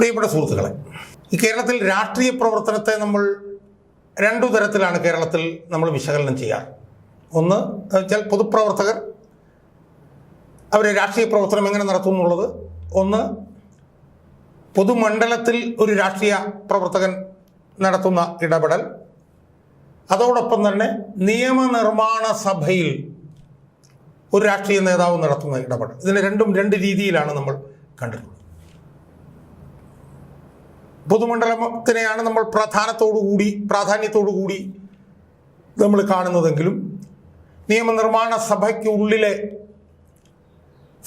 പ്രിയപ്പെട്ട സുഹൃത്തുക്കളെ ഈ കേരളത്തിൽ രാഷ്ട്രീയ പ്രവർത്തനത്തെ നമ്മൾ രണ്ടു തരത്തിലാണ് കേരളത്തിൽ നമ്മൾ വിശകലനം ചെയ്യാറ്. ഒന്ന് വെച്ചാൽ പൊതുപ്രവർത്തകർ അവർ രാഷ്ട്രീയ പ്രവർത്തനം എങ്ങനെ നടത്തും എന്നുള്ളത്. ഒന്ന് പൊതുമണ്ഡലത്തിൽ ഒരു രാഷ്ട്രീയ പ്രവർത്തകൻ നടത്തുന്ന ഇടപെടൽ. അതോടൊപ്പം തന്നെ നിയമനിർമ്മാണ സഭയിൽ ഒരു രാഷ്ട്രീയ നേതാവ് നടത്തുന്ന ഇടപെടൽ. ഇതിനെ രണ്ടും രണ്ട് രീതിയിലാണ് നമ്മൾ കണ്ടിട്ടുള്ളത്. പൊതുമണ്ഡലത്തിനെയാണ് നമ്മൾ പ്രധാനത്തോടുകൂടി പ്രാധാന്യത്തോടുകൂടി നമ്മൾ കാണുന്നതെങ്കിലും നിയമനിർമ്മാണ സഭയ്ക്കുള്ളിലെ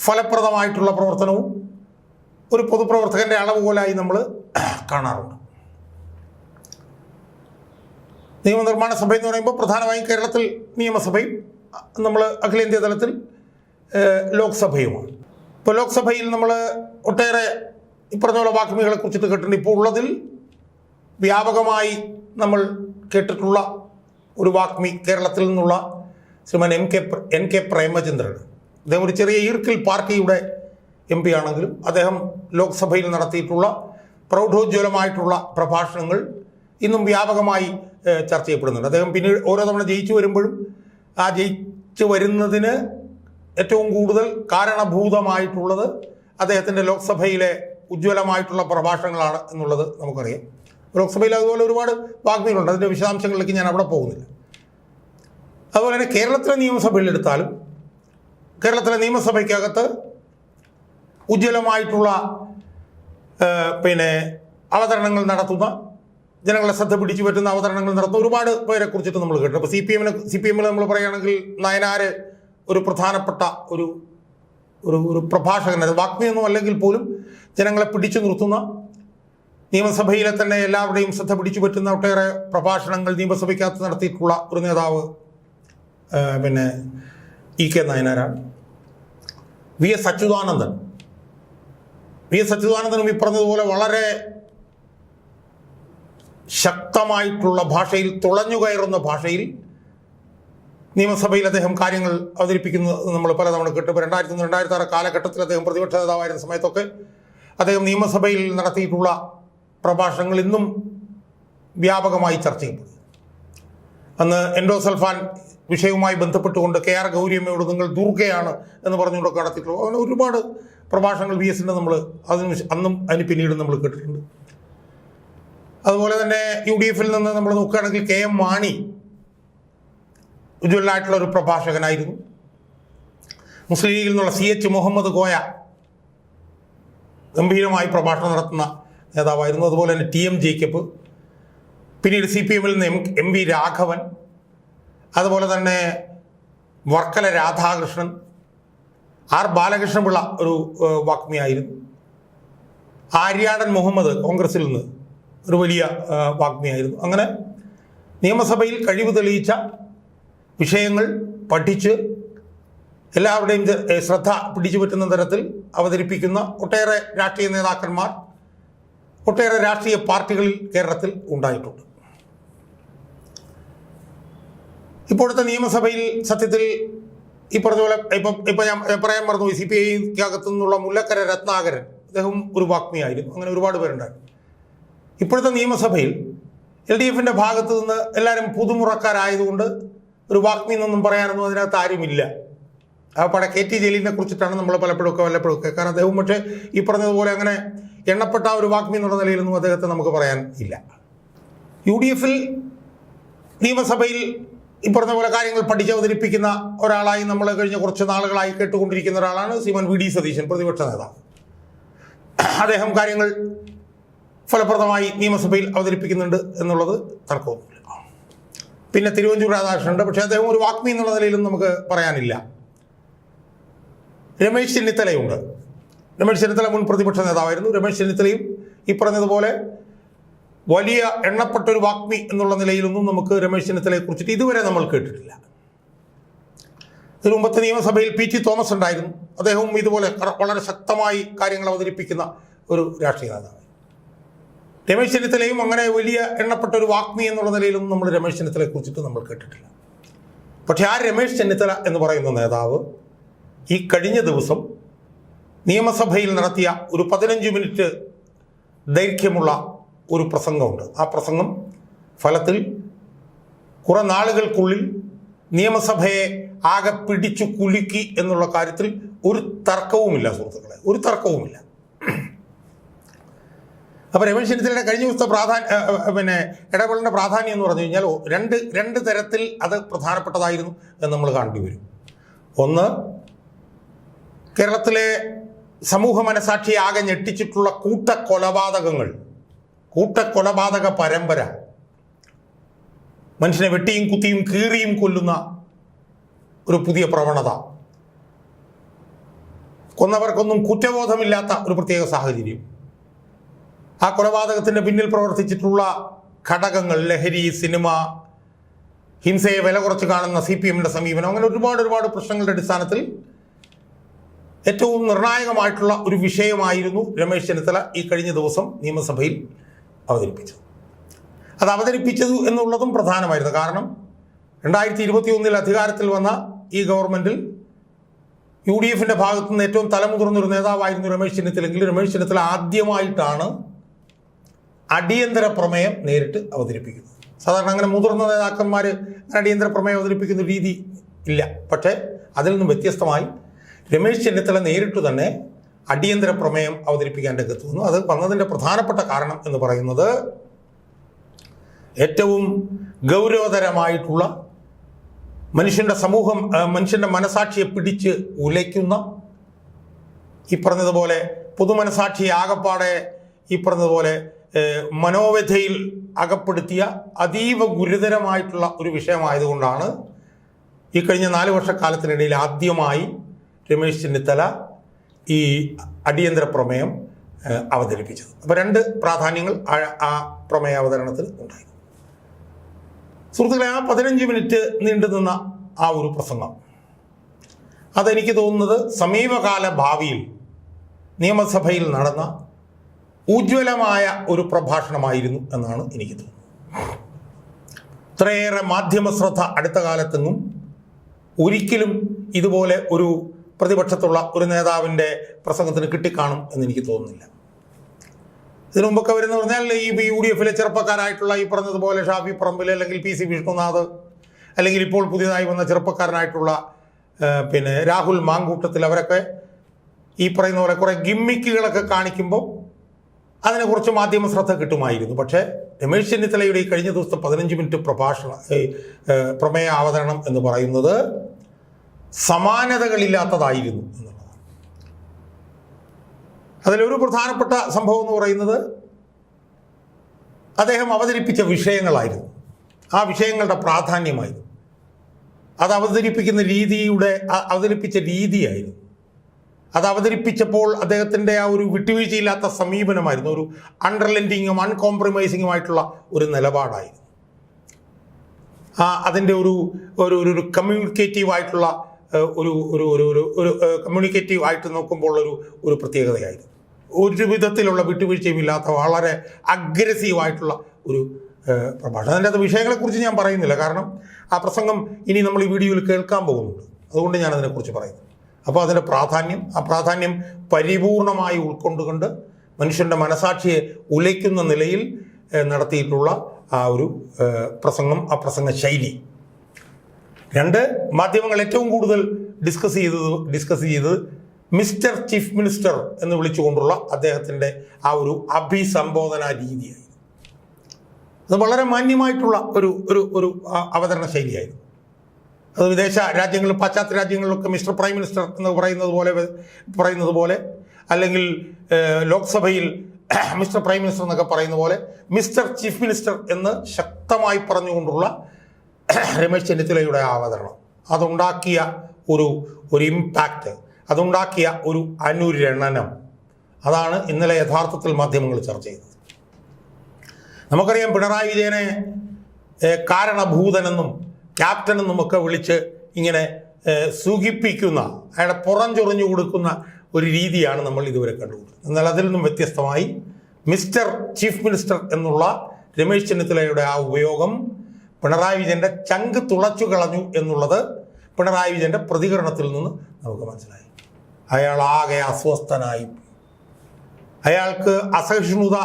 ഫലപ്രദമായിട്ടുള്ള പ്രവർത്തനവും ഒരു പൊതുപ്രവർത്തകന്റെ അളവുകോലായി നമ്മൾ കാണാറുണ്ട്. നിയമനിർമ്മാണ സഭ എന്ന് പറയുമ്പോൾ പ്രധാനമായും കേരളത്തിൽ നിയമസഭയും നമ്മൾ അഖിലേന്ത്യാ തലത്തിൽ ലോക്സഭയുമാണ്. ഇപ്പോൾ ലോക്സഭയിൽ നമ്മൾ ഒട്ടേറെ ഈ പറഞ്ഞ പോലെ വാക്മികളെ കുറിച്ചിട്ട് കേട്ടിട്ടുണ്ട്. ഇപ്പോൾ ഉള്ളതിൽ വ്യാപകമായി നമ്മൾ കേട്ടിട്ടുള്ള ഒരു വാക്മി കേരളത്തിൽ നിന്നുള്ള Shriman M K N K Premachandran. അദ്ദേഹം ഒരു ചെറിയ ഈർക്കിൽ പാർട്ടിയുടെ എം പി ആണെങ്കിലും അദ്ദേഹം ലോക്സഭയിൽ നടത്തിയിട്ടുള്ള പ്രൗഢോജ്വലമായിട്ടുള്ള പ്രഭാഷണങ്ങൾ ഇന്നും വ്യാപകമായി ചർച്ച ചെയ്യപ്പെടുന്നുണ്ട്. അദ്ദേഹം പിന്നീട് ഓരോ തവണ ജയിച്ചു വരുമ്പോഴും ആ ജയിച്ചു വരുന്നതിന് ഏറ്റവും കൂടുതൽ കാരണഭൂതമായിട്ടുള്ളത് അദ്ദേഹത്തിന്റെ ലോക്സഭയിലെ ഉജ്ജ്വലമായിട്ടുള്ള പ്രഭാഷണങ്ങളാണ് എന്നുള്ളത് നമുക്കറിയാം. ലോക്സഭയിൽ അതുപോലെ ഒരുപാട് വാഗ്മികളുണ്ട്. അതിന്റെ വിശദാംശങ്ങളിലേക്ക് ഞാൻ അവിടെ പോകുന്നില്ല. അതുപോലെ തന്നെ കേരളത്തിലെ നിയമസഭയിൽ എടുത്താലും കേരളത്തിലെ നിയമസഭയ്ക്കകത്ത് ഉജ്ജ്വലമായിട്ടുള്ള പിന്നെ അവതരണങ്ങൾ നടത്തുന്ന ജനങ്ങളെ ശ്രദ്ധ പിടിച്ചു പറ്റുന്ന അവതരണങ്ങൾ നടത്തുന്ന ഒരുപാട് പേരെ കുറിച്ചിട്ട് നമ്മൾ കേട്ടു അപ്പോൾ സി പി എമ്മിനെ സി പി എമ്മിൽ നമ്മൾ പറയുകയാണെങ്കിൽ നയനാര് ഒരു പ്രധാനപ്പെട്ട ഒരു ഒരു ഒരു പ്രഭാഷകൻ അത് വാഗ്മിയൊന്നും അല്ലെങ്കിൽ പോലും ജനങ്ങളെ പിടിച്ചു നിർത്തുന്ന നിയമസഭയിലെ തന്നെ എല്ലാവരുടെയും ശ്രദ്ധ പിടിച്ചു പറ്റുന്ന ഒട്ടേറെ പ്രഭാഷണങ്ങൾ നിയമസഭയ്ക്കകത്ത് നടത്തിയിട്ടുള്ള ഒരു നേതാവ് പിന്നെ E K നയനാരാണ്. V S Achuthanandan. V S അച്യുതാനന്ദനും ഈ പറഞ്ഞതുപോലെ വളരെ ശക്തമായിട്ടുള്ള ഭാഷയിൽ തുളഞ്ഞു കയറുന്ന ഭാഷയിൽ നിയമസഭയിൽ അദ്ദേഹം കാര്യങ്ങൾ അവതരിപ്പിക്കുന്നത് നമ്മൾ പലതവണ കേട്ടു. ഇപ്പോൾ രണ്ടായിരത്തി ഒന്ന് രണ്ടായിരത്തി ആറ് കാലഘട്ടത്തിൽ അദ്ദേഹം പ്രതിപക്ഷ നേതാവായിരുന്ന സമയത്തൊക്കെ അദ്ദേഹം നിയമസഭയിൽ നടത്തിയിട്ടുള്ള പ്രഭാഷണങ്ങൾ ഇന്നും വ്യാപകമായി ചർച്ച ചെയ്യപ്പെടുന്നു. അന്ന് എൻഡോസൽഫാൻ വിഷയവുമായി ബന്ധപ്പെട്ടുകൊണ്ട് കെ ആർ ഗൗരിയമ്മയോട് നിങ്ങൾ ദുർഗയാണ് എന്ന് പറഞ്ഞുകൊണ്ടൊക്കെ നടത്തിയിട്ടുള്ളൂ അങ്ങനെ ഒരുപാട് പ്രഭാഷണങ്ങൾ വി എസിന്റെ നമ്മൾ അതിന് അന്നും അതിന് പിന്നീട് നമ്മൾ കേട്ടിട്ടുണ്ട്. അതുപോലെ തന്നെ യു ഡി എഫിൽ നിന്ന് നമ്മൾ നോക്കുകയാണെങ്കിൽ കെ എം മാണി ഉജ്ജ്വലനായിട്ടുള്ള ഒരു പ്രഭാഷകനായിരുന്നു. മുസ്ലിം ലീഗിൽ നിന്നുള്ള സി എച്ച് മുഹമ്മദ് കോയ ഗംഭീരമായി പ്രഭാഷണം നടത്തുന്ന നേതാവായിരുന്നു. അതുപോലെ തന്നെ ടി എം ജേക്കബ് പിന്നീട് സി പി എമ്മിൽ നിന്ന് എം എം വി രാഘവൻ അതുപോലെ തന്നെ വർക്കല രാധാകൃഷ്ണൻ ആർ ബാലകൃഷ്ണപിള്ള ഒരു വാഗ്മിയായിരുന്നു. ആര്യാടൻ മുഹമ്മദ് കോൺഗ്രസിൽ നിന്ന് ഒരു വലിയ വാഗ്മിയായിരുന്നു. അങ്ങനെ നിയമസഭയിൽ കഴിവ് തെളിയിച്ച വിഷയങ്ങൾ പഠിച്ച് എല്ലാവരുടെയും ശ്രദ്ധ പിടിച്ചു പറ്റുന്ന തരത്തിൽ അവതരിപ്പിക്കുന്ന ഒട്ടേറെ രാഷ്ട്രീയ നേതാക്കന്മാർ ഒട്ടേറെ രാഷ്ട്രീയ പാർട്ടികളിൽ കേരളത്തിൽ ഉണ്ടായിട്ടുണ്ട്. ഇപ്പോഴത്തെ നിയമസഭയിൽ സത്യത്തിൽ ഈ പറഞ്ഞ പോലെ ഇപ്പം ഇപ്പം ഞാൻ ഞാൻ പറയാൻ മറന്നു സി പി ഐക്കകത്തു നിന്നുള്ള മുല്ലക്കര രത്നാകരൻ അദ്ദേഹം ഒരു വാഗ്മിയായിരുന്നു. അങ്ങനെ ഒരുപാട് പേരുണ്ടായിരുന്നു ഇപ്പോഴത്തെ നിയമസഭയിൽ എൽ ഡി എഫിന്റെ ഭാഗത്ത് നിന്ന് എല്ലാവരും പുതുമുറക്കാരായതുകൊണ്ട് ഒരു വാഗ്മി എന്നൊന്നും പറയാനൊന്നും അതിനകത്ത് ആരുമില്ല. ആ പട കെ ടി ജലീലിനെ കുറിച്ചിട്ടാണ് നമ്മൾ പലപ്പോഴും ഒക്കെ വല്ലപ്പോഴും ഒക്കെ കാരണം അദ്ദേഹം പക്ഷേ ഈ പറഞ്ഞതുപോലെ അങ്ങനെ എണ്ണപ്പെട്ട ഒരു വാഗ്മി എന്നുള്ള നിലയിലൊന്നും അദ്ദേഹത്തെ നമുക്ക് പറയാൻ ഇല്ല. യു ഡി എഫിൽ നിയമസഭയിൽ ഈ പറഞ്ഞ പോലെ കാര്യങ്ങൾ പഠിച്ചവതരിപ്പിക്കുന്ന ഒരാളായി നമ്മൾ കഴിഞ്ഞ കുറച്ച് നാളുകളായി കേട്ടുകൊണ്ടിരിക്കുന്ന ഒരാളാണ് ശ്രീമൻ വി ഡി സതീശൻ പ്രതിപക്ഷ നേതാവ്. അദ്ദേഹം കാര്യങ്ങൾ ഫലപ്രദമായി നിയമസഭയിൽ അവതരിപ്പിക്കുന്നുണ്ട് എന്നുള്ളത് തർക്കമൊന്നുമില്ല പിന്നെ തിരുവഞ്ചൂർ രാധാകൃഷ്ണനുണ്ട്. പക്ഷേ അദ്ദേഹം ഒരു വാക്മി എന്നുള്ള നിലയിലും നമുക്ക് പറയാനില്ല. രമേശ് ചെന്നിത്തലയുണ്ട്. രമേശ് ചെന്നിത്തല മുൻ പ്രതിപക്ഷ നേതാവായിരുന്നു. രമേശ് ചെന്നിത്തലയും ഈ പറഞ്ഞതുപോലെ വലിയ എണ്ണപ്പെട്ട ഒരു വാഗ്മി എന്നുള്ള നിലയിലൊന്നും നമുക്ക് രമേശ് ചെന്നിത്തലയെ കുറിച്ചിട്ട് ഇതുവരെ നമ്മൾ കേട്ടിട്ടില്ല. ഇതിനു മുമ്പത്തെ നിയമസഭയിൽ പി ടി തോമസ് ഉണ്ടായിരുന്നു. അദ്ദേഹവും ഇതുപോലെ വളരെ ശക്തമായി കാര്യങ്ങൾ അവതരിപ്പിക്കുന്ന ഒരു രാഷ്ട്രീയ നേതാവ് രമേശ് ചെന്നിത്തലയും അങ്ങനെ വലിയ എണ്ണപ്പെട്ട ഒരു വാഗ്മി എന്നുള്ള നിലയിലൊന്നും നമ്മൾ രമേശ് ചെന്നിത്തലയെ കുറിച്ചിട്ട് നമ്മൾ കേട്ടിട്ടില്ല. പക്ഷേ ആ രമേശ് ചെന്നിത്തല എന്ന് പറയുന്ന നേതാവ് ഈ കഴിഞ്ഞ ദിവസം നിയമസഭയിൽ നടത്തിയ ഒരു പതിനഞ്ച് മിനിറ്റ് ദൈർഘ്യമുള്ള ഒരു പ്രസംഗമുണ്ട്. ആ പ്രസംഗം ഫലത്തിൽ കുറെ നാളുകൾക്കുള്ളിൽ നിയമസഭയെ ആകെ പിടിച്ചു കുലുക്കി എന്നുള്ള കാര്യത്തിൽ ഒരു തർക്കവുമില്ല സുഹൃത്തുക്കളെ. ഒരു തർക്കവുമില്ല. അപ്പോൾ രമേശ് ചെന്നിത്തലയുടെ കഴിഞ്ഞ ദിവസത്തെ പ്രാധാന്യ പിന്നെ ഇടപെടലിന്റെ പ്രാധാന്യം എന്ന് പറഞ്ഞു കഴിഞ്ഞാൽ രണ്ട് രണ്ട് തരത്തിൽ അത് പ്രധാനപ്പെട്ടതായിരുന്നു എന്ന് നമ്മൾ കാണേണ്ടി വരും. ഒന്ന് കേരളത്തിലെ സമൂഹ മനസാക്ഷി ആകെ ഞെട്ടിച്ചിട്ടുള്ള കൂട്ടക്കൊലപാതകങ്ങൾ കൂട്ടക്കൊലപാതക പരമ്പര മനുഷ്യനെ വെട്ടിയും കുത്തിയും കീറിയും കൊല്ലുന്ന ഒരു പുതിയ പ്രവണത. കൊന്നവർക്കൊന്നും കുറ്റബോധമില്ലാത്ത ഒരു പ്രത്യേക സാഹചര്യം. ആ കൊലപാതകത്തിന്റെ പിന്നിൽ പ്രവർത്തിച്ചിട്ടുള്ള ഘടകങ്ങൾ ലഹരി സിനിമ ഹിംസയെ വില കുറച്ച് കാണുന്ന സി പി എമ്മിന്റെ സമീപനം അങ്ങനെ ഒരുപാട് ഒരുപാട് പ്രശ്നങ്ങളുടെ അടിസ്ഥാനത്തിൽ ഏറ്റവും നിർണായകമായിട്ടുള്ള ഒരു വിഷയമായിരുന്നു രമേശ് ചെന്നിത്തല ഈ കഴിഞ്ഞ ദിവസം നിയമസഭയിൽ അവതരിപ്പിച്ചത്. അത് അവതരിപ്പിച്ചത് എന്നുള്ളതും പ്രധാനമായിരുന്നു. കാരണം രണ്ടായിരത്തി ഇരുപത്തി ഒന്നിൽ അധികാരത്തിൽ വന്ന ഈ ഗവൺമെന്റിൽ യു ഡി എഫിന്റെ ഭാഗത്തുനിന്ന് ഏറ്റവും തലമുതിർന്നൊരു നേതാവായിരുന്നു രമേശ് ചെന്നിത്തലെങ്കിൽ രമേശ് ചെന്നിത്തല ആദ്യമായിട്ടാണ് അടിയന്തര പ്രമേയം നേരിട്ട് അവതരിപ്പിക്കുന്നു. സാധാരണ അങ്ങനെ മുതിർന്ന നേതാക്കന്മാർ അടിയന്തര പ്രമേയം അവതരിപ്പിക്കുന്ന രീതി ഇല്ല. പക്ഷേ അതിൽ നിന്നും വ്യത്യസ്തമായി രമേശ് ചെന്നിത്തല നേരിട്ട് തന്നെ അടിയന്തര പ്രമേയം അവതരിപ്പിക്കാൻ രംഗത്ത് വന്നു. അത് വന്നതിന്റെ പ്രധാനപ്പെട്ട കാരണം എന്ന് പറയുന്നത് ഏറ്റവും ഗൗരവതരമായിട്ടുള്ള മനുഷ്യന്റെ സമൂഹം മനുഷ്യന്റെ മനസാക്ഷിയെ പിടിച്ച് ഉലയ്ക്കുന്ന ഈ പറഞ്ഞതുപോലെ പൊതുമനസാക്ഷി ആകപ്പാടെ ഈ പറഞ്ഞതുപോലെ മനോവ്യഥയിൽ അകപ്പെടുത്തിയ അതീവ ഗുരുതരമായിട്ടുള്ള ഒരു വിഷയമായതുകൊണ്ടാണ് ഈ കഴിഞ്ഞ നാല് വർഷക്കാലത്തിനിടയിൽ ആദ്യമായി രമേശ് ചെന്നിത്തല ഈ അടിയന്തര പ്രമേയം അവതരിപ്പിച്ചത്. അപ്പോൾ രണ്ട് പ്രാധാന്യങ്ങൾ ആ പ്രമേയ അവതരണത്തിൽ ഉണ്ടായി. സുഹൃത്തുക്കളെ ആ പതിനഞ്ച് മിനിറ്റ് നീണ്ടു നിന്ന ആ ഒരു പ്രസംഗം അതെനിക്ക് തോന്നുന്നത് സമീപകാല ഭാവിയിൽ നിയമസഭയിൽ നടന്ന ഉജ്ജ്വലമായ ഒരു പ്രഭാഷണമായിരുന്നു എന്നാണ് എനിക്ക് തോന്നുന്നത്. ഇത്രയേറെ മാധ്യമ ശ്രദ്ധ അടുത്ത കാലത്തെങ്ങും ഒരിക്കലും ഇതുപോലെ ഒരു പ്രതിപക്ഷത്തുള്ള ഒരു നേതാവിന്റെ പ്രസംഗത്തിന് കിട്ടിക്കാണും എന്ന് എനിക്ക് തോന്നുന്നില്ല. ഇതിനു മുമ്പൊക്കെ വരുന്ന പറഞ്ഞാൽ ഈ യു ഡി എഫിലെ ചെറുപ്പക്കാരായിട്ടുള്ള ഈ പറഞ്ഞതുപോലെ ഷാഫി പറമ്പിൽ അല്ലെങ്കിൽ പി സി വിഷ്ണുനാഥ് അല്ലെങ്കിൽ ഇപ്പോൾ പുതിയതായി വന്ന ചെറുപ്പക്കാരനായിട്ടുള്ള പിന്നെ രാഹുൽ മാങ്കൂട്ടത്തിൽ അവരൊക്കെ ഈ പറയുന്ന പോലെ കുറേ ഗിമ്മിക്കുകളൊക്കെ കാണിക്കുമ്പോൾ അതിനെക്കുറിച്ച് മാധ്യമ ശ്രദ്ധ കിട്ടുമായിരുന്നു. പക്ഷേ രമേശ് ചെന്നിത്തലയുടെ ഈ കഴിഞ്ഞ ദിവസത്തെ പതിനഞ്ച് മിനിറ്റ് പ്രഭാഷണ പ്രമേയ അവതരണം എന്ന് പറയുന്നത് സമാനതകളില്ലാത്തതായിരുന്നു എന്നുള്ളതാണ്. അതിലൊരു പ്രധാനപ്പെട്ട സംഭവം എന്ന് പറയുന്നത് അദ്ദേഹം അവതരിപ്പിച്ച വിഷയങ്ങളായിരുന്നു. ആ വിഷയങ്ങളുടെ പ്രാധാന്യമായിരുന്നു. അത് അവതരിപ്പിക്കുന്ന രീതിയുടെ അവതരിപ്പിച്ച രീതിയായിരുന്നു. അത് അവതരിപ്പിച്ചപ്പോൾ അദ്ദേഹത്തിന്റെ ആ ഒരു വിട്ടുവീഴ്ചയില്ലാത്ത സമീപനമായിരുന്നു. ഒരു അണ്ടർലെൻഡിങ്ങും അൺകോംപ്രമൈസിങ്ങുമായിട്ടുള്ള ഒരു നിലപാടായിരുന്നു. ആ അതിന്റെ ഒരു ഒരു ഒരു- കമ്മ്യൂണിക്കേറ്റീവ് ആയിട്ടുള്ള ഒരു ഒരു ഒരു ഒരു ഒരു കമ്മ്യൂണിക്കേറ്റീവ് ആയിട്ട് നോക്കുമ്പോൾ ഒരു ഒരു പ്രത്യേകതയായിരുന്നു. ഒരു വിധത്തിലുള്ള വിട്ടുവീഴ്ചയും ഇല്ലാത്ത വളരെ അഗ്രസീവായിട്ടുള്ള ഒരു പ്രഭാഷണം. അതിന്റെ അത് വിഷയങ്ങളെക്കുറിച്ച് ഞാൻ പറയുന്നില്ല. കാരണം ആ പ്രസംഗം ഇനി നമ്മൾ ഈ വീഡിയോയിൽ കേൾക്കാൻ പോകുന്നുണ്ട്. അതുകൊണ്ട് ഞാൻ അതിനെക്കുറിച്ച് പറയുന്നു. അപ്പോൾ അതിന്റെ പ്രാധാന്യം ആ പ്രാധാന്യം പരിപൂർണമായി ഉൾക്കൊണ്ടുകൊണ്ട് മനുഷ്യന്റെ മനസാക്ഷിയെ ഉലയ്ക്കുന്ന നിലയിൽ നടത്തിയിട്ടുള്ള ആ ഒരു പ്രസംഗം ആ പ്രസംഗ ശൈലി. രണ്ട് മാധ്യമങ്ങൾ ഏറ്റവും കൂടുതൽ ഡിസ്കസ് ചെയ്തത് ഡിസ്കസ് ചെയ്തത് മിസ്റ്റർ ചീഫ് മിനിസ്റ്റർ എന്ന് വിളിച്ചുകൊണ്ടുള്ള അദ്ദേഹത്തിന്റെ ആ ഒരു അഭിസംബോധന രീതിയായിരുന്നു. അത് വളരെ മാന്യമായിട്ടുള്ള ഒരു ഒരു ഒരു അവതരണ ശൈലിയായിരുന്നു. അത് വിദേശ രാജ്യങ്ങളിൽ പാശ്ചാത്യ രാജ്യങ്ങളിലൊക്കെ മിസ്റ്റർ പ്രൈം മിനിസ്റ്റർ എന്ന് പറയുന്നത് പോലെ പറയുന്നത് പോലെ അല്ലെങ്കിൽ ലോക്സഭയിൽ മിസ്റ്റർ പ്രൈം മിനിസ്റ്റർ എന്നൊക്കെ പറയുന്ന പോലെ മിസ്റ്റർ ചീഫ് മിനിസ്റ്റർ എന്ന് ശക്തമായി പറഞ്ഞുകൊണ്ടുള്ള രമേശ് ചെന്നിത്തലയുടെ അവതരണം അതുണ്ടാക്കിയ ഒരു ഒരു ഇമ്പാക്റ്റ് അതുണ്ടാക്കിയ ഒരു അനുരണനം. അതാണ് ഇന്നലെ യഥാർത്ഥത്തിൽ മാധ്യമങ്ങൾ ചർച്ച ചെയ്തത്. നമുക്കറിയാം പിണറായി വിജയനെ കാരണഭൂതനെന്നും ക്യാപ്റ്റൻ എന്നുമൊക്കെ വിളിച്ച് ഇങ്ങനെ സൂഹിപ്പിക്കുന്ന അയാളെ പുറംചൊറിഞ്ഞു കൊടുക്കുന്ന ഒരു രീതിയാണ് നമ്മൾ ഇതുവരെ കണ്ടുകൊണ്ടത്. എന്നാൽ അതിൽ നിന്നും വ്യത്യസ്തമായി മിസ്റ്റർ ചീഫ് മിനിസ്റ്റർ എന്നുള്ള രമേശ് ചെന്നിത്തലയുടെ ആ ഉപയോഗം പിണറായി വിജയന്റെ ചങ്ക് തുളച്ചു കളഞ്ഞു എന്നുള്ളത് പിണറായി വിജയന്റെ പ്രതികരണത്തിൽ നിന്ന് നമുക്ക് മനസ്സിലായി. അയാൾ ആകെ അസ്വസ്ഥനായി അയാൾക്ക് അസഹിഷ്ണുത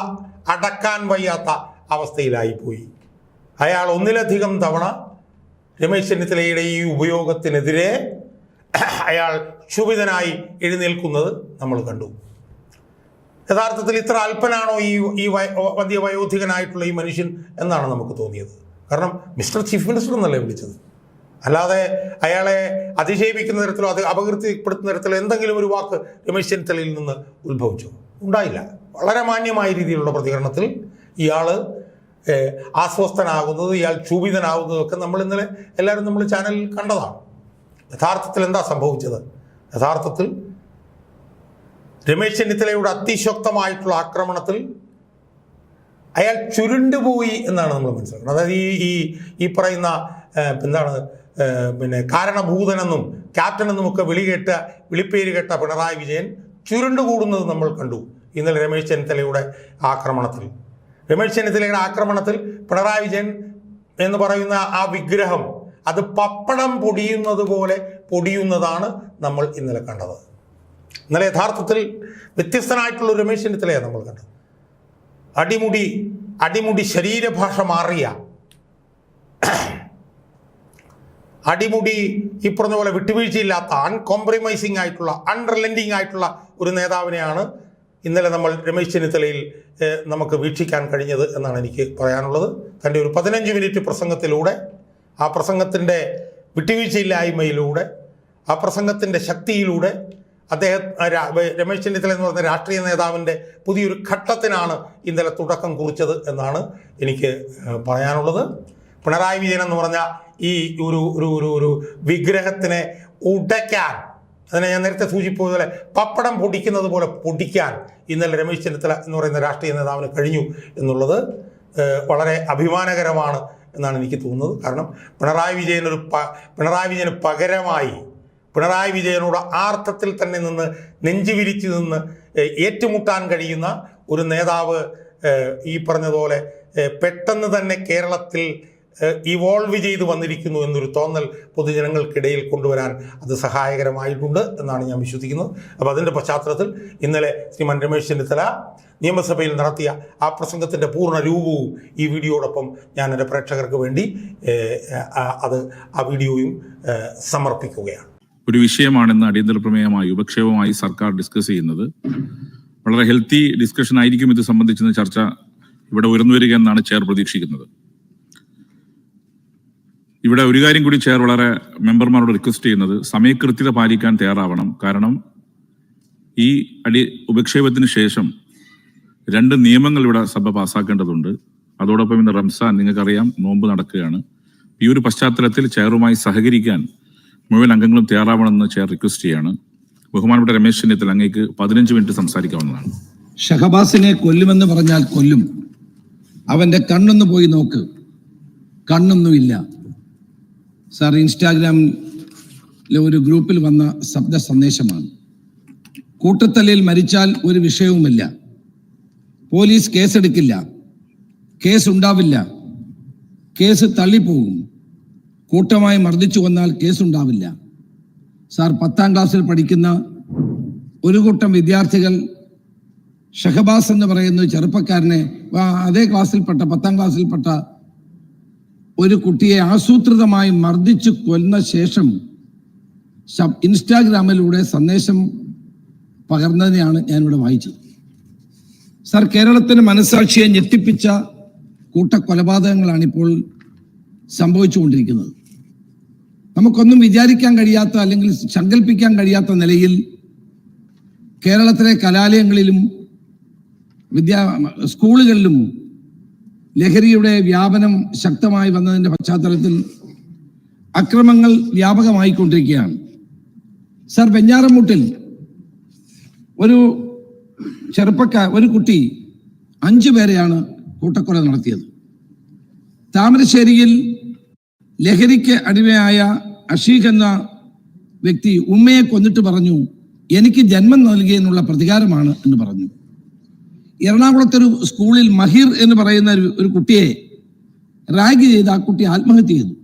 അടക്കാൻ വയ്യാത്ത അവസ്ഥയിലായിപ്പോയി അയാൾ ഒന്നിലധികം തവണ രമേശ് ചെന്നിത്തലയുടെ ഈ ഉപയോഗത്തിനെതിരെ അയാൾ ക്ഷുഭിതനായി എഴുന്നേൽക്കുന്നത് നമ്മൾ കണ്ടു. യഥാർത്ഥത്തിൽ ഇത്ര അല്പനാണോ ഈ ഈ വലിയ വയോധികനായിട്ടുള്ള ഈ മനുഷ്യൻ എന്നാണ് നമുക്ക് തോന്നിയത്. കാരണം മിസ്റ്റർ ചീഫ് മിനിസ്റ്റർ എന്നല്ലേ വിളിച്ചത്? അല്ലാതെ അയാളെ അതിശയിപ്പിക്കുന്ന തരത്തിലോ അത് അപകീർത്തിപ്പെടുത്തുന്ന തരത്തിലോ എന്തെങ്കിലും ഒരു വാക്ക് രമേശ് ചെന്നിത്തലയിൽ നിന്ന് ഉത്ഭവിച്ചു? ഉണ്ടായില്ല. വളരെ മാന്യമായ രീതിയിലുള്ള പ്രതികരണത്തിൽ ഇയാൾ ആസ്വസ്ഥനാകുന്നത് ഇയാൾ ക്ഷൂഭിതനാകുന്നതൊക്കെ നമ്മൾ ഇന്നലെ എല്ലാവരും നമ്മൾ ചാനലിൽ കണ്ടതാണ്. യഥാർത്ഥത്തിൽ എന്താ സംഭവിച്ചത്? യഥാർത്ഥത്തിൽ രമേശ് ചെന്നിത്തലയുടെ അതിശക്തമായിട്ടുള്ള ആക്രമണത്തിൽ അയാൾ ചുരുണ്ടുപോയി എന്നാണ് നമ്മൾ മനസ്സിലാക്കുന്നത്. അതായത് ഈ ഈ ഈ പറയുന്ന എന്താണ് പിന്നെ കാരണഭൂതനെന്നും ക്യാപ്റ്റൻ എന്നും ഒക്കെ വിളികേട്ട വിളിപ്പേര് കേട്ട പിണറായി വിജയൻ ചുരുണ്ടുകൂടുന്നത് നമ്മൾ കണ്ടു ഇന്നലെ രമേശ് ചെന്നിത്തലയുടെ ആക്രമണത്തിൽ. രമേശ് ചെന്നിത്തലയുടെ ആക്രമണത്തിൽ പിണറായി വിജയൻ എന്ന് പറയുന്ന ആ വിഗ്രഹം അത് പപ്പടം പൊടിയുന്നത് പോലെ പൊടിയുന്നതാണ് നമ്മൾ ഇന്നലെ കണ്ടത്. ഇന്നലെ യഥാർത്ഥത്തിൽ വ്യത്യസ്തനായിട്ടുള്ള രമേശ് ചെന്നിത്തലയാണ് നമ്മൾ കണ്ടത്. അടിമുടി അടിമുടി ശരീരഭാഷ മാറിയ അടിമുടി ഈ പറഞ്ഞ പോലെ വിട്ടുവീഴ്ചയില്ലാത്ത അൺകോംപ്രമൈസിങ് ആയിട്ടുള്ള അൺറിലൻഡിങ് ആയിട്ടുള്ള ഒരു നേതാവിനെയാണ് ഇന്നലെ നമ്മൾ രമേശ് ചെന്നിത്തലയിൽ നമുക്ക് വീക്ഷിക്കാൻ കഴിഞ്ഞത് എന്നാണ് എനിക്ക് പറയാനുള്ളത്. തന്റെ ഒരു പതിനഞ്ച് മിനിറ്റ് പ്രസംഗത്തിലൂടെ ആ പ്രസംഗത്തിന്റെ വിട്ടുവീഴ്ചയില്ലായ്മയിലൂടെ ആ പ്രസംഗത്തിന്റെ ശക്തിയിലൂടെ അദ്ദേഹം രമേശ് ചെന്നിത്തല എന്ന് പറഞ്ഞ രാഷ്ട്രീയ നേതാവിന്റെ പുതിയൊരു ഘട്ടത്തിനാണ് ഇന്നലെ തുടക്കം കുറിച്ചത് എന്നാണ് എനിക്ക് പറയാനുള്ളത്. പിണറായി വിജയൻ എന്ന് പറഞ്ഞ ഈ ഒരു ഒരു ഒരു വിഗ്രഹത്തിനെ ഉടയ്ക്കാൻ അതിനെ ഞാൻ നേരത്തെ സൂചിപ്പിച്ചതുപോലെ പപ്പടം പൊടിക്കുന്നത് പോലെ പൊടിക്കാൻ ഇന്നലെ രമേശ് ചെന്നിത്തല എന്ന് പറയുന്ന രാഷ്ട്രീയ നേതാവിന് കഴിഞ്ഞു എന്നുള്ളത് വളരെ അഭിമാനകരമാണ് എന്നാണ് എനിക്ക് തോന്നുന്നത്. കാരണം പിണറായി വിജയൻ ഒരു പ പിണറായി വിജയന് പകരമായി പിണറായി വിജയനോട് ആർത്ഥത്തിൽ തന്നെ നിന്ന് നെഞ്ചു വിരിച്ചു നിന്ന് ഏറ്റുമുട്ടാൻ കഴിയുന്ന ഒരു നേതാവ് ഈ പറഞ്ഞതുപോലെ പെട്ടെന്ന് തന്നെ കേരളത്തിൽ ഇവോൾവ് ചെയ്ത് വന്നിരിക്കുന്നു എന്നൊരു തോന്നൽ പൊതുജനങ്ങൾക്കിടയിൽ കൊണ്ടുവരാൻ അത് സഹായകരമായിട്ടുണ്ട് എന്നാണ് ഞാൻ വിശ്വസിക്കുന്നത്. അപ്പോൾ അതിന്റെ പശ്ചാത്തലത്തിൽ ഇന്നലെ ശ്രീമാൻ രമേശ് ചെന്നിത്തല നിയമസഭയിൽ നടത്തിയ ആ പ്രസംഗത്തിന്റെ പൂർണ രൂപവും ഈ വീഡിയോടൊപ്പം ഞാൻ എന്റെ പ്രേക്ഷകർക്ക് വേണ്ടി അത് ആ വീഡിയോയും സമർപ്പിക്കുകയാണ്. ഒരു വിഷയമാണെന്ന് അടിയന്തര പ്രമേയമായി ഉപക്ഷേപമായി സർക്കാർ ഡിസ്കസ് ചെയ്യുന്നത്. വളരെ ഹെൽത്തി ഡിസ്കഷൻ ആയിരിക്കും ഇത് സംബന്ധിക്കുന്ന ചർച്ച ഇവിടെ ഉയർന്നു വരിക എന്നാണ് ചെയർ പ്രതീക്ഷിക്കുന്നത്. ഇവിടെ ഒരു കാര്യം കൂടി ചെയർ വളരെ മെമ്പർമാരോട് റിക്വസ്റ്റ് ചെയ്യുന്നത് സമയകൃത്യത പാലിക്കാൻ തയ്യാറാവണം. കാരണം ഈ അടി ഉപക്ഷേപത്തിന് ശേഷം രണ്ട് നിയമങ്ങൾ ഇവിടെ സഭ പാസ്സാക്കേണ്ടതുണ്ട് അതോടൊപ്പം ഇന്ന് റംസാൻ നിങ്ങൾക്കറിയാം നോമ്പ് നടക്കുകയാണ്. ഈ ഒരു പശ്ചാത്തലത്തിൽ ചെയറുമായി സഹകരിക്കാൻ മുഴുവൻ അംഗങ്ങളും തയ്യാറാവണമെന്ന് ചെയർ റിക്വസ്റ്റ് ചെയ്യാണ്. ബഹുമാനപ്പെട്ട രമേശ് ചെന്നിത്തൽ അങ്ങേക്ക് പതിനഞ്ച് മിനിറ്റ് സംസാരിക്കാവുന്നതാണ്. ഷഹബാസിനെ കൊല്ലുമെന്ന് പറഞ്ഞാൽ കൊല്ലും. അവന്റെ കണ്ണൊന്ന് പോയി നോക്ക്. കണ്ണൊന്നുമില്ല സാർ ഇൻസ്റ്റാഗ്രാമിലെ ഒരു ഗ്രൂപ്പിൽ വന്ന ശബ്ദ സന്ദേശമാണ്. കൂട്ടത്തലയിൽ മരിച്ചാൽ ഒരു വിഷയവുമില്ല. പോലീസ് കേസെടുക്കില്ല. കേസ് ഉണ്ടാവില്ല കേസ് തള്ളിപ്പോകും. കൂട്ടമായി മർദ്ദിച്ചു വന്നാൽ കേസുണ്ടാവില്ല. സാർ പത്താം ക്ലാസ്സിൽ പഠിക്കുന്ന ഒരു കൂട്ടം വിദ്യാർത്ഥികൾ ഷഹബാസ് എന്ന് പറയുന്ന ചെറുപ്പക്കാരനെ അതേ ക്ലാസ്സിൽപ്പെട്ട പത്താം ക്ലാസ്സിൽപ്പെട്ട ഒരു കുട്ടിയെ ആസൂത്രിതമായി മർദ്ദിച്ചു കൊന്ന ശേഷം ഇൻസ്റ്റാഗ്രാമിലൂടെ സന്ദേശം പകർന്നതിനെയാണ് ഞാനിവിടെ വായിച്ചത്. സർ കേരളത്തിന് മനസാക്ഷിയെ ഞെട്ടിപ്പിച്ച കൂട്ടക്കൊലപാതകങ്ങളാണ് ഇപ്പോൾ സംഭവിച്ചുകൊണ്ടിരിക്കുന്നത്. നമുക്കൊന്നും വിചാരിക്കാൻ കഴിയാത്ത അല്ലെങ്കിൽ സങ്കല്പിക്കാൻ കഴിയാത്ത നിലയിൽ കേരളത്തിലെ കലാലയങ്ങളിലും വിദ്യാ സ്കൂളുകളിലും ലഹരിയുടെ വ്യാപനം ശക്തമായി വന്നതിന്റെ പശ്ചാത്തലത്തിൽ അക്രമങ്ങൾ വ്യാപകമായിക്കൊണ്ടിരിക്കുകയാണ്. സർ വെഞ്ഞാറമൂട്ടിൽ ഒരു ചെറുപ്പക്കാർ ഒരു കുട്ടി അഞ്ചു പേരെയാണ് കൂട്ടക്കൊല നടത്തിയത്. താമരശ്ശേരിയിൽ ലഹരിക്ക് അടിമയായ അഷീഖ് എന്ന വ്യക്തി ഉമ്മയെ കൊന്നിട്ട് പറഞ്ഞു എനിക്ക് ജന്മം നൽകിയെന്നുള്ള പ്രതികാരമാണ് എന്ന് പറഞ്ഞു. എറണാകുളത്തെ ഒരു സ്കൂളിൽ മഹിർ എന്ന് പറയുന്ന ഒരു- ഒരു കുട്ടിയെ റാഗ് ചെയ്ത് ആ കുട്ടി ആത്മഹത്യ ചെയ്തു.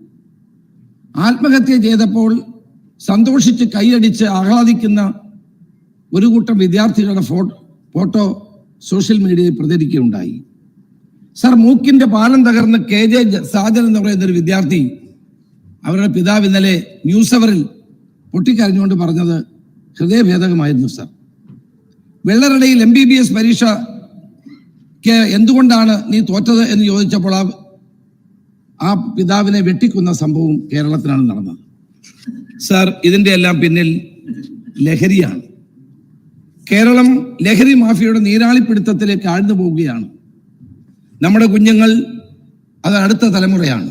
ആത്മഹത്യ ചെയ്തപ്പോൾ സന്തോഷിച്ച് കൈയടിച്ച് ആഹ്ലാദിക്കുന്ന ഒരു കൂട്ടം വിദ്യാർത്ഥികളുടെ ഫോട്ടോ ഫോട്ടോ സോഷ്യൽ മീഡിയയിൽ പ്രചരിക്കുകയുണ്ടായി. സർ മൂക്കിന്റെ പാലം തകർന്ന് കെ. ജെ. സാജൻ എന്ന് പറയുന്ന ഒരു വിദ്യാർത്ഥി അവരുടെ പിതാവ് ഇന്നലെ ന്യൂസ് അവറിൽ പൊട്ടിക്കരഞ്ഞുകൊണ്ട് പറഞ്ഞത് ഹൃദയഭേദകമായിരുന്നു സർ. വെള്ളറടയിൽ എം ബി ബി എസ് പരീക്ഷയ്ക്ക് എന്തുകൊണ്ടാണ് നീ തോറ്റത് എന്ന് ചോദിച്ചപ്പോൾ ആ ആ പിതാവിനെ വെട്ടിക്കുന്ന സംഭവം കേരളത്തിലാണ് നടന്നത്. സാർ ഇതിന്റെ എല്ലാം പിന്നിൽ ലഹരിയാണ്. കേരളം ലഹരി മാഫിയയുടെ നീരാളിപ്പിടുത്തത്തിലേക്ക് ആഴ്ന്നു പോവുകയാണ്. നമ്മുടെ കുഞ്ഞുങ്ങൾ അത് അടുത്ത തലമുറയാണ്.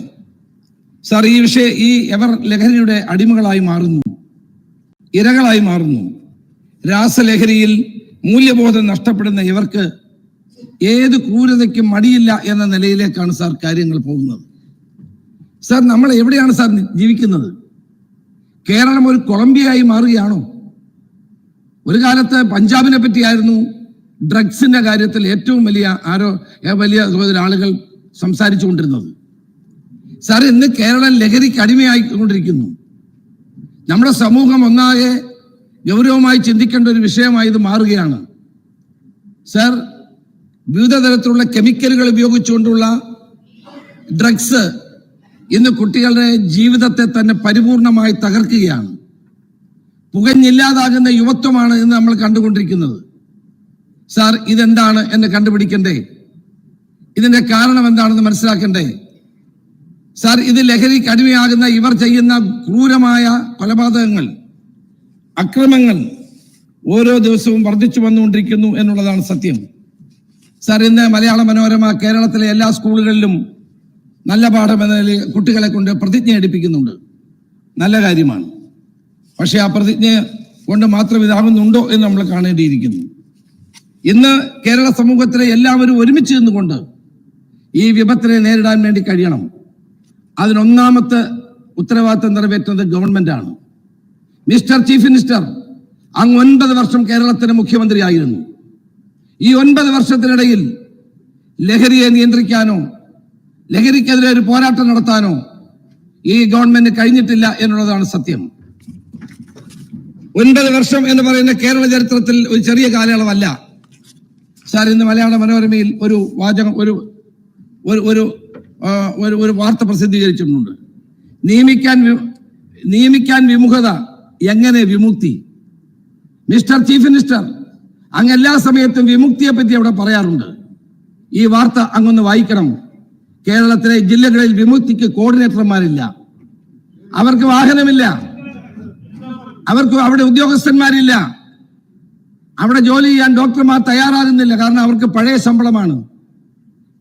സാർ ഈ വിഷയ ഈ എവർ ലഹരിയുടെ അടിമകളായി മാറുന്നു. ഇരകളായി മാറുന്നു. രാസലഹരിയിൽ മൂല്യബോധം നഷ്ടപ്പെടുന്ന ഇവർക്ക് ഏത് ക്രൂരതയ്ക്കും മടിയില്ല എന്ന നിലയിലേക്കാണ് സാർ കാര്യങ്ങൾ പോകുന്നത്. സാർ നമ്മൾ എവിടെയാണ് സാർ ജീവിക്കുന്നത്? കേരളം ഒരു കൊളംബിയായി മാറുകയാണോ? ഒരു കാലത്ത് പഞ്ചാബിനെ പറ്റിയായിരുന്നു ഡ്രഗ്സിന്റെ കാര്യത്തിൽ ഏറ്റവും വലിയ ആരോ വലിയ ആളുകൾ സംസാരിച്ചുകൊണ്ടിരുന്നത് സാർ ഇന്ന് കേരളം ലഹരിക്ക് അടിമയായിക്കൊണ്ടിരിക്കുന്നു. നമ്മുടെ സമൂഹം ഒന്നാകെ ഗൗരവമായി ചിന്തിക്കേണ്ട ഒരു വിഷയമായി ഇത് മാറുകയാണ്. സാർ വിവിധ തരത്തിലുള്ള കെമിക്കലുകൾ ഉപയോഗിച്ചുകൊണ്ടുള്ള ഡ്രഗ്സ് ഇന്ന് കുട്ടികളുടെ ജീവിതത്തെ തന്നെ പരിപൂർണമായി തകർക്കുകയാണ്. പുകഞ്ഞില്ലാതാകുന്ന യുവത്വമാണ് ഇന്ന് നമ്മൾ കണ്ടുകൊണ്ടിരിക്കുന്നത്. സാർ ഇതെന്താണ് എന്ന് കണ്ടുപിടിക്കണ്ടേ? ഇതിന്റെ കാരണം എന്താണെന്ന് മനസ്സിലാക്കണ്ടേ? സാർ ഇത് ലഹരിക്ക് അടിമയാകുന്ന ഇവർ ചെയ്യുന്ന ക്രൂരമായ കൊലപാതകങ്ങൾ അക്രമങ്ങൾ ഓരോ ദിവസവും വർദ്ധിച്ചു വന്നുകൊണ്ടിരിക്കുന്നു എന്നുള്ളതാണ് സത്യം. സാർ ഇന്ന് മലയാള മനോരമ കേരളത്തിലെ എല്ലാ സ്കൂളുകളിലും നല്ല പാഠം എന്ന നിലയിൽ കുട്ടികളെ കൊണ്ട് പ്രതിജ്ഞ എടുപ്പിക്കുന്നുണ്ട്. നല്ല കാര്യമാണ്. പക്ഷേ ആ പ്രതിജ്ഞ കൊണ്ട് മാത്രം ഇതാകുന്നുണ്ടോ എന്ന് നമ്മൾ കാണേണ്ടിയിരിക്കുന്നു. ഇന്ന് കേരള സമൂഹത്തിലെ എല്ലാവരും ഒരുമിച്ച് നിന്നുകൊണ്ട് ഈ വിപത്തിനെ നേരിടാൻ വേണ്ടി കഴിയണം. അതിനൊന്നാമത്തെ ഉത്തരവാദിത്തം നിറവേറ്റുന്നത് ഗവൺമെന്റാണ്. മിസ്റ്റർ ചീഫ് മിനിസ്റ്റർ അങ്ങ് ഒൻപത് വർഷം കേരളത്തിന്റെ മുഖ്യമന്ത്രിയായിരുന്നു. ഈ ഒൻപത് വർഷത്തിനിടയിൽ ലഹരിയെ നിയന്ത്രിക്കാനോ ലഹരിക്കെതിരെ ഒരു പോരാട്ടം നടത്താനോ ഈ ഗവൺമെന്റ് കഴിഞ്ഞിട്ടില്ല എന്നുള്ളതാണ് സത്യം. ഒൻപത് വർഷം എന്ന് പറയുന്ന കേരള ചരിത്രത്തിൽ ഒരു ചെറിയ കാലയളവല്ല. സാർ ഇന്ന് മലയാള മനോരമയിൽ ഒരു വാചകം ഒരു ഒരു ഒരു ഒരു വാർത്ത പ്രസിദ്ധീകരിച്ചിട്ടുണ്ട്. നിയമിക്കാൻ നിയമിക്കാൻ വിമുഖത എങ്ങനെ വിമുക്തി? മിസ്റ്റർ ചീഫ് മിനിസ്റ്റർ അങ്ങ് എല്ലാ സമയത്തും വിമുക്തിയെ പറ്റി അവിടെ പറയാറുണ്ട്. ഈ വാർത്ത അങ്ങൊന്ന് വായിക്കണം. കേരളത്തിലെ ജില്ലകളിൽ വിമുക്തിക്ക് കോർഡിനേറ്റർമാരില്ല. അവർക്ക് വാഹനമില്ല. അവർക്ക് അവിടെ ഉദ്യോഗസ്ഥന്മാരില്ല. അവിടെ ജോലി ചെയ്യാൻ ഡോക്ടർമാർ തയ്യാറാകുന്നില്ല. കാരണം അവർക്ക് പഴയ ശമ്പളമാണ്.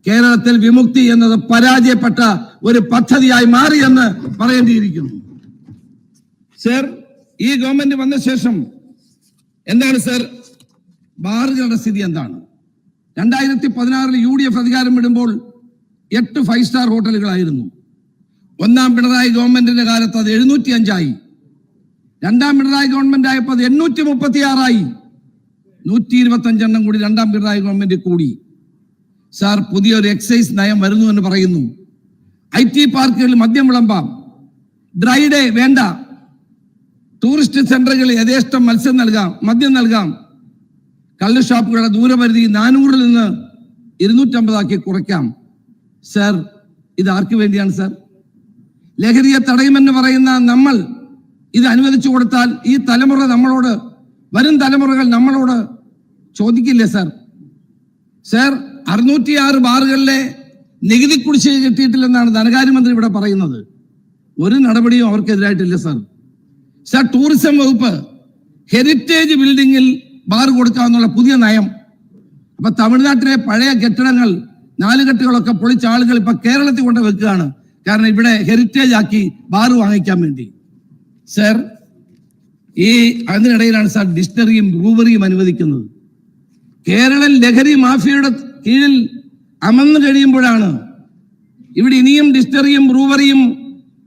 കേരളത്തിൽ വിമുക്തി എന്നത് പരാജയപ്പെട്ട ഒരു പദ്ധതിയായി മാറിയെന്ന് പറയേണ്ടിയിരിക്കുന്നു. സർ ഈ ഗവൺമെന്റ് വന്ന ശേഷം എന്താണ് സർ? ബാറുകളുടെ സ്ഥിതി എന്താണ്? രണ്ടായിരത്തി പതിനാറിൽ യു ഡി എഫ് അധികാരം വിടുമ്പോൾ എട്ട് ഫൈവ് സ്റ്റാർ ഹോട്ടലുകളായിരുന്നു. ഒന്നാം പിണറായി ഗവൺമെന്റിന്റെ കാലത്ത് അത് എഴുന്നൂറ്റി അഞ്ചായി രണ്ടാം പിണറായി ഗവൺമെന്റ് ആയപ്പോൾ അത് എണ്ണൂറ്റി മുപ്പത്തി ആറായി നൂറ്റി ഇരുപത്തി അഞ്ചെണ്ണം കൂടി രണ്ടാം പിണറായി ഗവൺമെന്റ് കൂടി. സാർ പുതിയൊരു എക്സൈസ് നയം വരുന്നു എന്ന് പറയുന്നു. ഐ ടി പാർക്കുകളിൽ മദ്യം വിളമ്പാം. ഡ്രൈ ഡേ വേണ്ട. ടൂറിസ്റ്റ് സെന്ററുകളിൽ യഥേഷ്ടം മത്സ്യം നൽകാം മദ്യം നൽകാം. കള്ള് ഷാപ്പുകളുടെ ദൂരപരിധി നാനൂറിൽ നിന്ന് ഇരുന്നൂറ്റമ്പതാക്കി കുറയ്ക്കാം. സർ ഇത് ആർക്ക് വേണ്ടിയാണ് സർ? ലഹരിയെ തടയുമെന്ന് പറയുന്ന നമ്മൾ ഇത് അനുവദിച്ചു കൊടുത്താൽ ഈ തലമുറ നമ്മളോട് വരും തലമുറകൾ നമ്മളോട് ചോദിക്കില്ലേ സർ? സർ അറുന്നൂറ്റിയാറ് ബാറുകളിലെ നികുതി കുടിശ്ശിക കിട്ടിയിട്ടില്ലെന്നാണ് ധനകാര്യമന്ത്രി ഇവിടെ പറയുന്നത്. ഒരു നടപടിയും അവർക്കെതിരായിട്ടില്ല സർ. സർ ടൂറിസം വകുപ്പ് ഹെറിറ്റേജ് ബിൽഡിങ്ങിൽ ബാർ കൊടുക്കാമെന്നുള്ള പുതിയ നയം. അപ്പൊ തമിഴ്നാട്ടിലെ പഴയ കെട്ടിടങ്ങൾ നാലുകെട്ടുകളൊക്കെ പൊളിച്ച ആളുകൾ ഇപ്പൊ കേരളത്തിൽ കൊണ്ട് വെക്കുകയാണ്. കാരണം ഇവിടെ ഹെറിറ്റേജ് ആക്കി ബാർ വാങ്ങിക്കാൻ വേണ്ടി. സർ ഈ അതിനിടയിലാണ് സാർ ഡിസ്റ്ററിയും ബ്രൂവറിയും അനുവദിക്കുന്നത്. കേരളം ലഹരി മാഫിയയുടെ കീഴിൽ അമർന്നു കഴിയുമ്പോഴാണ് ഇവിടെ ഇനിയും ഡിസ്റ്ററിയും ബ്രൂവറിയും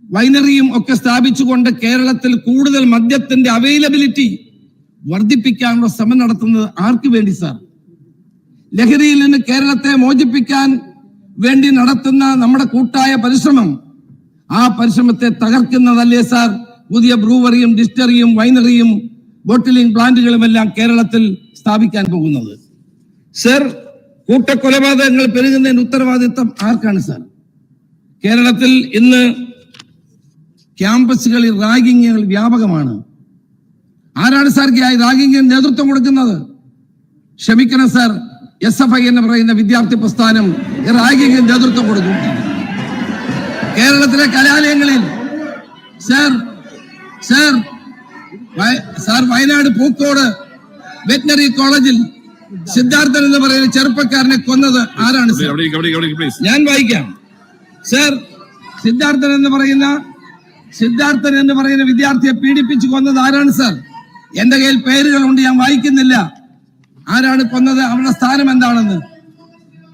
വൈനറിയും ഒക്കെ സ്ഥാപിച്ചുകൊണ്ട് കേരളത്തിൽ കൂടുതൽ മദ്യത്തിന്റെ അവൈലബിലിറ്റി വർദ്ധിപ്പിക്കാനുള്ള ശ്രമം നടത്തുന്നത് ആർക്ക് വേണ്ടി സാർ? ലഹരിയിൽ നിന്ന് കേരളത്തെ മോചിപ്പിക്കാൻ വേണ്ടി നടത്തുന്ന നമ്മുടെ കൂട്ടായ പരിശ്രമം ആ പരിശ്രമത്തെ തകർക്കുന്നതല്ലേ സാർ? പുതിയ ബ്രൂവറിയും ഡിസ്റ്ററിയും വൈനറിയും ബോട്ടിലിംഗ് പ്ലാന്റുകളും എല്ലാം കേരളത്തിൽ സ്ഥാപിക്കാൻ പോകുന്നത്. സർ കൂട്ടക്കൊലപാതകങ്ങൾ പെരുകുന്നതിന് ഉത്തരവാദിത്തം ആർക്കാണ് സാർ? കേരളത്തിൽ ഇന്ന് ക്യാമ്പസുകളിൽ റാഗിങ്ങുകൾ വ്യാപകമാണ്. ആരാണ് സാർ റാഗിങ്ങിന് നേതൃത്വം കൊടുക്കുന്നത്? ക്ഷമിക്കണം സാർ. എസ് എഫ് ഐ എന്ന് പറയുന്ന വിദ്യാർത്ഥി പ്രസ്ഥാനം റാഗിങ്ങിന് നേതൃത്വം കൊടുക്കും കേരളത്തിലെ കലാലയങ്ങളിൽ sir sir sir Wayanad Pookode veterinary കോളേജിൽ സിദ്ധാർത്ഥൻ എന്ന് പറയുന്ന ചെറുപ്പക്കാരനെ കൊന്നത് ആരാണ് ഞാൻ വായിക്കാം. സാർ സിദ്ധാർത്ഥൻ എന്ന് പറയുന്ന സിദ്ധാർത്ഥൻ എന്ന് പറയുന്ന വിദ്യാർത്ഥിയെ പീഡിപ്പിച്ചു കൊന്നത് ആരാണ് സർ? എന്റെ കയ്യിൽ പേരുകളുണ്ട് ഞാൻ വായിക്കുന്നില്ല. ആരാണ് കൊന്നത് അവരുടെ സ്ഥാനം എന്താണെന്ന്.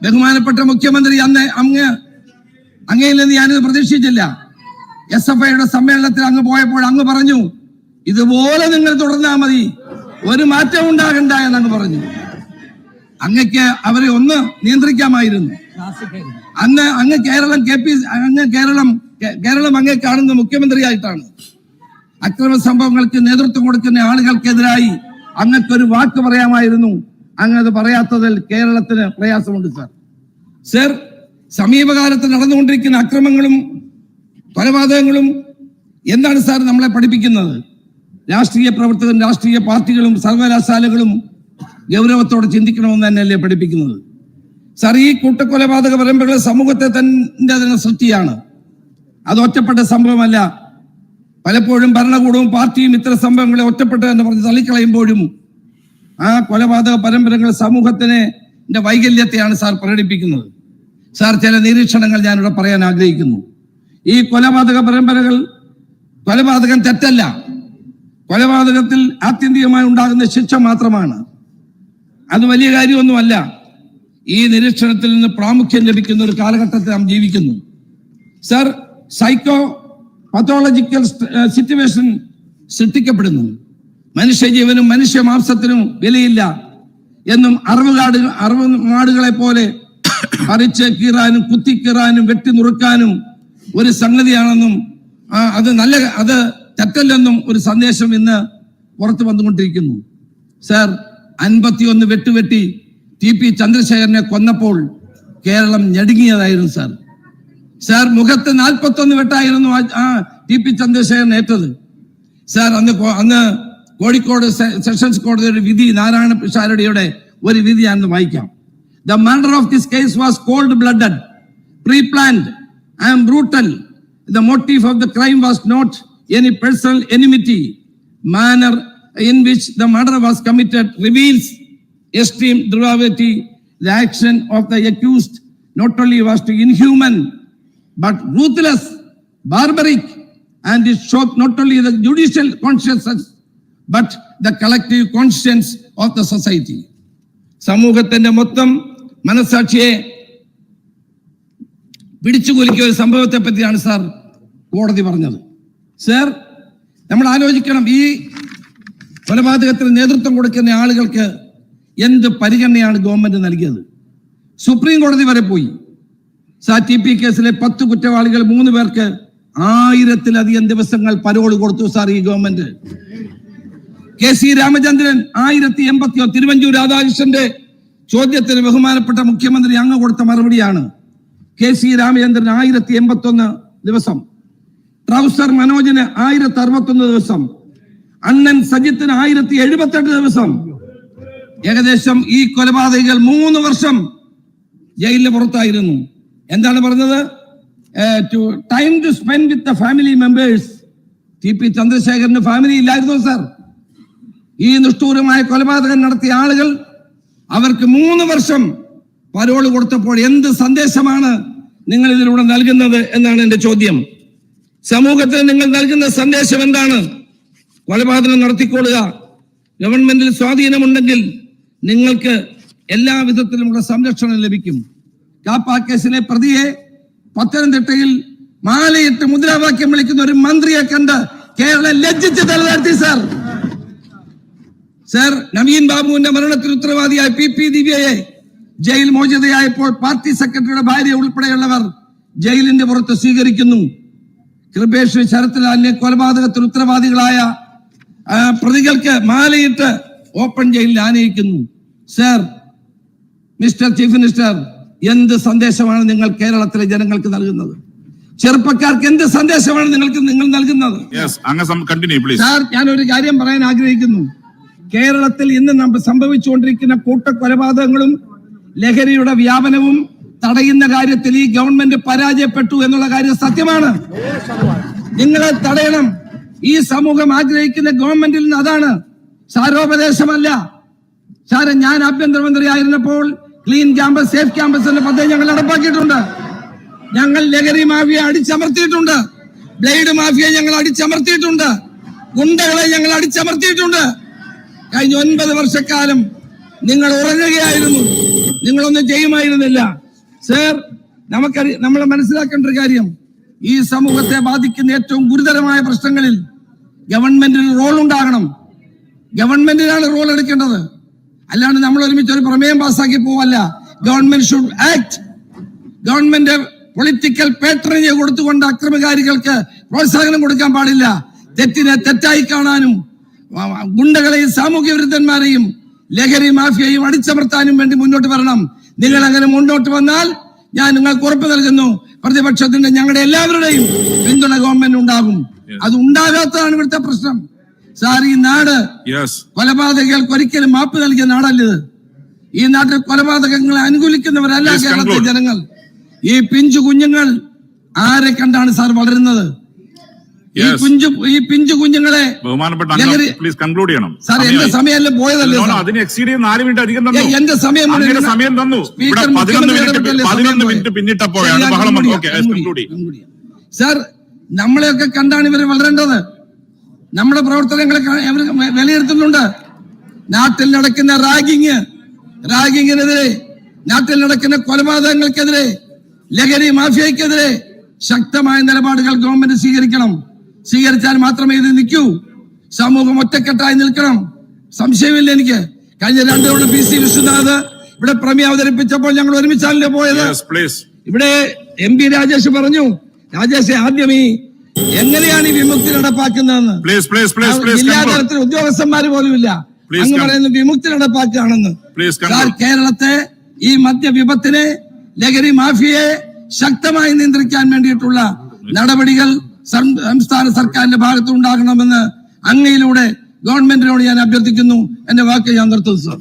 ബഹുമാനപ്പെട്ട മുഖ്യമന്ത്രി അന്ന് അങ്ങ് അങ്ങയിൽ നിന്ന് ഞാനിത് പ്രതീക്ഷിച്ചില്ല. എസ് എഫ് ഐയുടെ സമ്മേളനത്തിൽ അങ്ങ് പോയപ്പോൾ അങ്ങ് പറഞ്ഞു ഇതുപോലെ നിങ്ങൾ തുടർന്നാൽ മതി. ഒരു മാറ്റം ഉണ്ടാകണ്ട എന്നങ്ങ് പറഞ്ഞു. അങ്ങക്ക് അവരെ ഒന്ന് നിയന്ത്രിക്കാമായിരുന്നു. അന്ന് അങ്ങ് കേരളം കെ പി അങ്ങ് കേരളം കേരളം അങ്ങേ കാണുന്ന മുഖ്യമന്ത്രിയായിട്ടാണ്. അക്രമ സംഭവങ്ങൾക്ക് നേതൃത്വം കൊടുക്കുന്ന ആളുകൾക്കെതിരായി അങ്ങക്കൊരു വാക്ക് പറയാമായിരുന്നു. അങ്ങ് അത് പറയാത്തതിൽ കേരളത്തിന് പ്രയാസമുണ്ട് സർ. സർ സമീപകാലത്ത് നടന്നുകൊണ്ടിരിക്കുന്ന അക്രമങ്ങളും കൊലപാതകങ്ങളും എന്താണ് സാർ നമ്മളെ പഠിപ്പിക്കുന്നത്? രാഷ്ട്രീയ പ്രവർത്തകരും രാഷ്ട്രീയ പാർട്ടികളും സർവകലാശാലകളും ഗൗരവത്തോടെ ചിന്തിക്കണമെന്ന് തന്നെയല്ലേ പഠിപ്പിക്കുന്നത്? സർ ഈ കൂട്ടക്കൊലപാതക പരമ്പരകൾ സമൂഹത്തെ തന്നെ തന്നെ സൃഷ്ടിയാണ്. അത് ഒറ്റപ്പെട്ട സംഭവമല്ല. പലപ്പോഴും ഭരണകൂടവും പാർട്ടിയും ഇത്തരം സംഭവങ്ങളെ ഒറ്റപ്പെട്ട എന്ന് പറഞ്ഞ് തള്ളിക്കളയുമ്പോഴും ആ കൊലപാതക പരമ്പരകൾ സമൂഹത്തിന് വൈകല്യത്തെയാണ് സാർ പ്രകടിപ്പിക്കുന്നത്. സാർ ചില നിരീക്ഷണങ്ങൾ ഞാനിവിടെ പറയാൻ ആഗ്രഹിക്കുന്നു. ഈ കൊലപാതക പരമ്പരകൾ കൊലപാതകം തെറ്റല്ല. കൊലപാതകത്തിൽ ആത്യന്തികമായി ഉണ്ടാകുന്ന ശിക്ഷ മാത്രമാണ്. അത് വലിയ കാര്യമൊന്നുമല്ല. ഈ നിരീക്ഷണത്തിൽ നിന്ന് പ്രാമുഖ്യം ലഭിക്കുന്ന ഒരു കാലഘട്ടത്തിൽ നാം ജീവിക്കുന്നു. സർ സൈക്കോ പത്തോളജിക്കൽ സിറ്റുവേഷൻ സൃഷ്ടിക്കപ്പെടുന്നു. മനുഷ്യജീവനും മനുഷ്യ മാംസത്തിനും വിലയില്ല എന്നും അറിവുകാട് അറിവ് നാടുകളെ പോലെ പറിച്ച് കീറാനും കുത്തിക്കീറാനും വെട്ടി നുറുക്കാനും ഒരു സംഗതിയാണെന്നും അത് നല്ല അത് തെറ്റല്ലെന്നും ഒരു സന്ദേശം ഇന്ന് പുറത്തു വന്നുകൊണ്ടിരിക്കുന്നു. സാർ അൻപത്തിയൊന്ന് വെട്ടുവെട്ടി ടി പി ചന്ദ്രശേഖരനെ കൊന്നപ്പോൾ കേരളം ഞെടുങ്ങിയതായിരുന്നു സാർ. സാർ മുഖത്ത് നാൽപ്പത്തൊന്ന് വെട്ടായിരുന്നു ആ- ടി പി ചന്ദ്രശേഖരൻ ഏറ്റത്. സാർ അന്ന് അന്ന് കോഴിക്കോട് സെഷൻസ് കോടതിയുടെ വിധി നാരായണ പിഷാരടിയുടെ ഒരു വിധി ഞാൻ വായിക്കാം. The murder of this case was cold blooded pre planned and brutal the motive of the crime was not any personal enmity manner in which the murder was committed reveals extreme depravity the action of the accused not only was to inhuman, but ruthless, barbaric, and it shocked not only the judicial consciousness, but the collective conscience of the society. സമൂഹത്തിന്റെ മൊത്തം മനസാക്ഷിയെ പിടിച്ചുകുലുക്കിയ ഒരു സംഭവത്തെ പറ്റിയാണ് sir കോടതി പറഞ്ഞത്. Sir നമ്മൾ ആലോചിക്കണം ഈ കൊലപാതകത്തിന് നേതൃത്വം കൊടുക്കുന്ന ആളുകൾക്ക് എന്ത് പരിഗണനയാണ് ഗവൺമെന്റ് നൽകിയത്? സുപ്രീം കോടതി വരെ പോയി. സാ ടി പി കേസിലെ പത്ത് കുറ്റവാളികൾ മൂന്ന് പേർക്ക് ആയിരത്തിലധികം ദിവസങ്ങൾ പരോൾ കൊടുത്തു സാർ ഈ ഗവൺമെന്റ്. കെ സി രാമചന്ദ്രൻ ആയിരത്തി എൺപത്തിയോ തിരുവഞ്ചൂർ രാധാകൃഷ്ണന്റെ ചോദ്യത്തിന് ബഹുമാനപ്പെട്ട മുഖ്യമന്ത്രി അങ്ങ് കൊടുത്ത മറുപടിയാണ്. കെ സി രാമചന്ദ്രൻ ആയിരത്തി എൺപത്തി ഒന്ന് ദിവസം. ട്രൗസർ മനോജിന് ആയിരത്തി അറുപത്തൊന്ന് ദിവസം. അണ്ണൻ സജിത്തിന് ആയിരത്തി എഴുപത്തെട്ട് ദിവസം. ഏകദേശം ഈ കൊലപാതകികൾ മൂന്ന് വർഷം ജയിലിന് പുറത്തായിരുന്നു. എന്താണ് പറഞ്ഞത്? Time to spend with the family members T P Chandrasekharan family ഇല്ലായിരുന്നു സർ ഈ നിഷ്ഠൂരമായ കൊലപാതകം നടത്തിയ ആളുകൾ അവർക്ക് മൂന്ന് വർഷം പരോൾ കൊടുത്തപ്പോൾ എന്ത് സന്ദേശമാണ് നിങ്ങൾ ഇതിലൂടെ നൽകുന്നത് എന്നാണ് എന്റെ ചോദ്യം. സമൂഹത്തിന് നിങ്ങൾ നൽകുന്ന സന്ദേശം എന്താണ്? കൊലപാതകം നടത്തിക്കൊള്ളുക. ഗവൺമെന്റിൽ സ്വാധീനമുണ്ടെങ്കിൽ നിങ്ങൾക്ക് എല്ലാ വിധത്തിലുമുള്ള സംരക്ഷണം ലഭിക്കും. കാപ്പ കേസിലെ പ്രതിയെ പത്തനംതിട്ടയിൽ മാലയിട്ട് മുദ്രാവാക്യം വിളിക്കുന്ന ഒരു മന്ത്രിയെ കണ്ട് കേരളം ലജ്ജിച്ച് തലതാഴ്ത്തി സാർ. സർ നവീൻ ബാബുവിന്റെ മരണത്തിന് ഉത്തരവാദിയായ പി പി ദിവ്യയെ ജയിൽ മോചിതയായപ്പോൾ പാർട്ടി സെക്രട്ടറിയുടെ ഭാര്യ ഉൾപ്പെടെയുള്ളവർ ജയിലിന്റെ പുറത്ത് സ്വീകരിക്കുന്നു. കൃപേഷ് ശരത്ലാലിനെ കൊലപാതകത്തിന് ഉത്തരവാദികളായ പ്രതികൾക്ക് മാലയിട്ട് ഓപ്പൺ ജയിലിൽ ആനയിക്കുന്നു. സർ മിസ്റ്റർ ചീഫ് മിനിസ്റ്റർ എന്ത് സന്ദേശമാണ് നിങ്ങൾ കേരളത്തിലെ ജനങ്ങൾക്ക് നൽകുന്നത്? ചെറുപ്പക്കാർക്ക് എന്ത് സന്ദേശമാണ് നിങ്ങൾക്ക് നിങ്ങൾ നൽകുന്നത്? സാർ ഞാൻ ഒരു കാര്യം പറയാൻ ആഗ്രഹിക്കുന്നു. കേരളത്തിൽ ഇന്ന് നമ്മൾ സംഭവിച്ചുകൊണ്ടിരിക്കുന്ന കൂട്ടക്കൊലപാതകങ്ങളും ലഹരിയുടെ വ്യാപനവും തടയുന്ന കാര്യത്തിൽ ഈ ഗവൺമെന്റ് പരാജയപ്പെട്ടു എന്നുള്ള കാര്യം സത്യമാണ്. നിങ്ങളെ തടയണം. ഈ സമൂഹം ആഗ്രഹിക്കുന്ന ഗവൺമെന്റിൽ നിന്ന് അതാണ്. സാരോപദേശമല്ല. സാറെ ഞാൻ ആഭ്യന്തരമന്ത്രി ആയിരുന്നപ്പോൾ ക്ലീൻ ക്യാമ്പസ് സേഫ് ക്യാമ്പസ് എന്ന പദ്ധതി ഞങ്ങൾ നടപ്പാക്കിയിട്ടുണ്ട്. ഞങ്ങൾ ലഹരി മാഫിയ അടിച്ചമർത്തിയിട്ടുണ്ട്. ബ്ലേഡ് മാഫിയ ഞങ്ങൾ അടിച്ചമർത്തിയിട്ടുണ്ട്. ഗുണ്ടകളെ ഞങ്ങൾ അടിച്ചമർത്തിയിട്ടുണ്ട്. കഴിഞ്ഞ ഒൻപത് വർഷക്കാലം നിങ്ങൾ ഉറങ്ങുകയായിരുന്നു. നിങ്ങളൊന്നും ചെയ്യുമായിരുന്നില്ല. സർ നമുക്കറി നമ്മൾ മനസ്സിലാക്കേണ്ട ഒരു കാര്യം. ഈ സമൂഹത്തെ ബാധിക്കുന്ന ഏറ്റവും ഗുരുതരമായ പ്രശ്നങ്ങളിൽ ഗവൺമെന്റിന് റോൾ ഉണ്ടാകണം. ഗവൺമെന്റിനാണ് റോൾ എടുക്കേണ്ടത്. അല്ലാണ്ട് നമ്മൾ ഒരുമിച്ച് ഒരു പ്രമേയം പാസ്സാക്കി പോവല്ല. Government should act government political patronage കൊടുത്തുകൊണ്ട് അക്രമകാരികൾക്ക് പ്രോത്സാഹനം കൊടുക്കാൻ പാടില്ല. തെറ്റിനെ തെറ്റായി കാണാനും ഗുണ്ടകളെയും സാമൂഹ്യ വിരുദ്ധന്മാരെയും ലഹരി മാഫിയയും അടിച്ചമർത്താനും വേണ്ടി മുന്നോട്ട് വരണം. നിങ്ങൾ അങ്ങനെ മുന്നോട്ട് വന്നാൽ ഞാൻ നിങ്ങൾക്ക് ഉറപ്പ് നൽകുന്നു. പ്രതിപക്ഷത്തിന്റെ ഞങ്ങളുടെ എല്ലാവരുടെയും പിന്തുണ ഗവൺമെന്റ് ഉണ്ടാകും. അത് ഉണ്ടാകാത്തതാണ് ഇവിടുത്തെ പ്രശ്നം. സാർ ഈ നാട് കൊലപാതകങ്ങൾക്ക് ഒരിക്കലും മാപ്പ് നൽകിയ നാടല്ലത് ഈ നാട്ടിൽ കൊലപാതകങ്ങളെ അനുകൂലിക്കുന്നവരല്ല കേരളത്തിലെ ജനങ്ങൾ. ഈ പിഞ്ചു കുഞ്ഞുങ്ങൾ ആരെ കണ്ടാണ് സാർ വളരുന്നത്? ഈ. കുഞ്ചു ഈ പിഞ്ചു കുഞ്ഞുങ്ങളെ പ്ലീസ് കൺക്ലൂഡ് ചെയ്യണം. സാർ എന്റെ പോയതല്ലേ? അതിന് എക്സീഡ് നാല് മിനിറ്റ് അധികം തന്നു. എ- എന്റെ സമയം സമയം തന്നു. പതിനൊന്ന് മിനിറ്റ് സമയം പിന്നിട്ടപ്പോഴാണ് ബഹളം സാർ നമ്മളെയൊക്കെ കണ്ടാണ് ഇവർ വളരേണ്ടത്. നമ്മുടെ പ്രവർത്തനങ്ങളെ അവർ വിലയിരുത്തുന്നുണ്ട്. നാട്ടിൽ നടക്കുന്ന റാഗിങ് റാഗിങ്ങിനെതിരെ നാട്ടിൽ നടക്കുന്ന കൊലപാതകങ്ങൾക്കെതിരെ ലഹരി മാഫിയക്കെതിരെ ശക്തമായ നിലപാടുകൾ ഗവൺമെന്റ് സ്വീകരിക്കണം. സ്വീകരിച്ചാൽ മാത്രമേ ഇത് നിൽക്കൂ. സമൂഹം ഒറ്റക്കെട്ടായി നിൽക്കണം. സംശയമില്ല എനിക്ക്. കഴിഞ്ഞ രണ്ടു തവണ പി സി വിശ്വനാഥ് ഇവിടെ പ്രമേയം അവതരിപ്പിച്ചപ്പോൾ ഞങ്ങൾ ഒരുമിച്ചാണല്ലോ പോയത്. ഇവിടെ എം പി രാജേഷ് പറഞ്ഞു രാജേഷ് ആദ്യം ഈ എങ്ങനെയാണ് ഈ വിമുക്തി നടപ്പാക്കുന്നതെന്ന്? പ്ലീസ് പ്ലീസ് പ്ലീസ് പ്ലീസ് ജില്ലാ കൺക്ലൂഡ് തലത്തിൽ ഉദ്യോഗസ്ഥന്മാര് പോലും ഇല്ല അങ്ങ് പറയുന്ന വിമുക്തി നടപ്പാക്കുകയാണെന്ന്. സാർ കേരളത്തെ ഈ മദ്യവിപത്തിനെ ലഹരി മാഫിയെ ശക്തമായി നിയന്ത്രിക്കാൻ വേണ്ടിയിട്ടുള്ള നടപടികൾ സംസ്ഥാന സർക്കാരിന്റെ ഭാഗത്ത് ഉണ്ടാകണമെന്ന് അങ്ങയിലൂടെ ഗവൺമെന്റിനോട് ഞാൻ അഭ്യർത്ഥിക്കുന്നു. എന്റെ വാക്ക് ഞാൻ നിർത്തുന്നു സാർ.